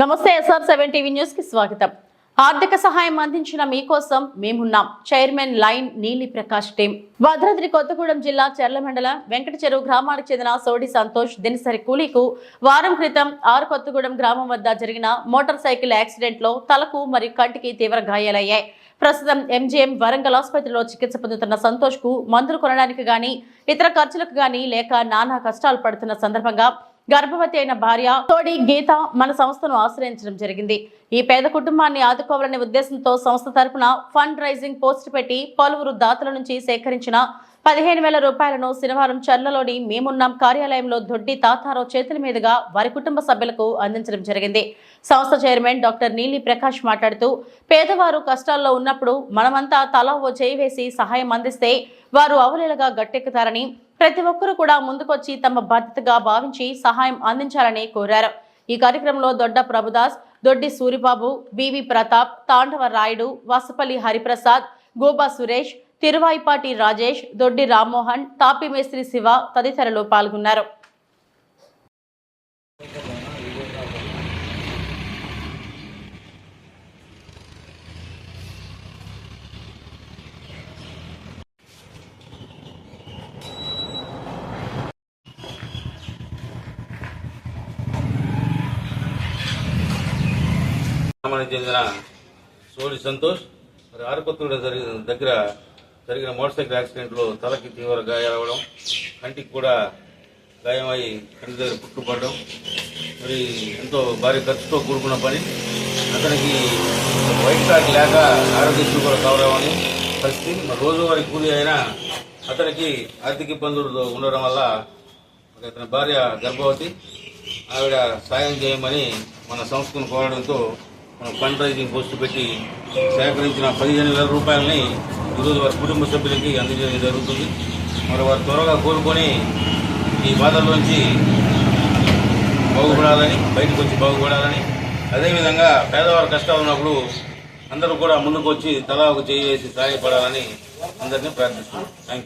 నమస్తే SR seven TV న్యూస్కి స్వాగతం. ఆర్థిక సహాయం అందించిన మీకోసం మేమున్నాం. చైర్మన్ లైన్ నీలి ప్రకాష్ టీం. భద్రాద్రి కొత్తగూడెం జిల్లా చెర్ల మండల వెంకట చెరువు గ్రామానికి చెందిన సోడి సంతోష్ దినసరి కూలీకు వారం క్రితం ఆరు కొత్తగూడెం గ్రామం వద్ద జరిగిన మోటార్ సైకిల్ యాక్సిడెంట్లో తలకు మరియు కంటికి తీవ్ర గాయాలయ్యాయి. ప్రస్తుతం ఎంజీఎం వరంగల్ ఆసుపత్రిలో చికిత్స పొందుతున్న సంతోష్కు మందులు కొనడానికి గాని ఇతర ఖర్చులకు గాని లేక నానా కష్టాలు పడుతున్న సందర్భంగా గర్భవతి అయిన భార్య తోడి గీత మన సంస్థను ఆశ్రయించడం జరిగింది. ఈ పేద కుటుంబాన్ని ఆదుకోవాలనే ఉద్దేశంతో సంస్థ తరపున ఫండ్ రైజింగ్ పోస్ట్ పెట్టి పలువురు దాతల నుంచి సేకరించిన పదిహేను వేల రూపాయలను శనివారం చర్లలోని మేమున్నాం కార్యాలయంలో దొడ్డి తాతారావు చేతుల మీదుగా వారి కుటుంబ సభ్యులకు అందించడం జరిగింది. సంస్థ చైర్మన్ డాక్టర్ నీలి ప్రకాష్ మాట్లాడుతూ పేదవారు కష్టాల్లో ఉన్నప్పుడు మనమంతా తల ఓ చేయి వేసి సహాయం అందిస్తే వారు అవలీలగా గట్టెక్కుతారని ప్రతి ఒక్కరూ కూడా ముందుకొచ్చి తమ బాధ్యతగా భావించి సహాయం అందించాలని కోరారు. ఈ కార్యక్రమంలో దొడ్డ ప్రభుదాస్ దొడ్డి సూరిబాబు బివి ప్రతాప్ తాండవ రాయుడు వసపల్లి హరిప్రసాద్ గోబా సురేష్ తిరువాయిపాటి రాజేష్ దొడ్డి రామ్మోహన్ తాపి మేస్త్రి శివ తదితరులు పాల్గొన్నారు. గ్రామానికి చెందిన సోడి సంతోష్. మరి ఆరుపత్రుల జరిగిన దగ్గర జరిగిన మోటార్ సైకిల్ యాక్సిడెంట్లో తలకి తీవ్ర గాయాలవ్వడం కంటికి కూడా గాయమై కంటి దగ్గర పుట్టుపడడం మరి ఎంతో భారీ ఖర్చుతో కూడుకున్న పని. అతనికి వైట్ కార్డ్ లేక ఆరోగ్యశ్రీ కూడా కవర్ అవ్వని పరిస్థితి. మరి రోజువారీ కూలి అయినా అతనికి ఆర్థిక ఇబ్బందులు ఉండడం వల్ల అతని భార్య గర్భవతి. ఆవిడ సాయం చేయమని మన సంస్థను కోరడంతో ఫండ్ రైజింగ్ పోస్టు పెట్టి సేకరించిన పదిహేను వేల రూపాయలని ఈరోజు వారి కుటుంబ సభ్యులకి అందజేయడం జరుగుతుంది. మరి వారు త్వరగా కోలుకొని ఈ బాధల్లోంచి బాగుపడాలని బయటకు వచ్చి బాగుపడాలని అదేవిధంగా పేదవారి కష్టాలు ఉన్నప్పుడు అందరూ కూడా ముందుకు వచ్చి తలా ఒక చేయి వేసి సహాయపడాలని అందరినీ ప్రార్థిస్తున్నాం. Thank you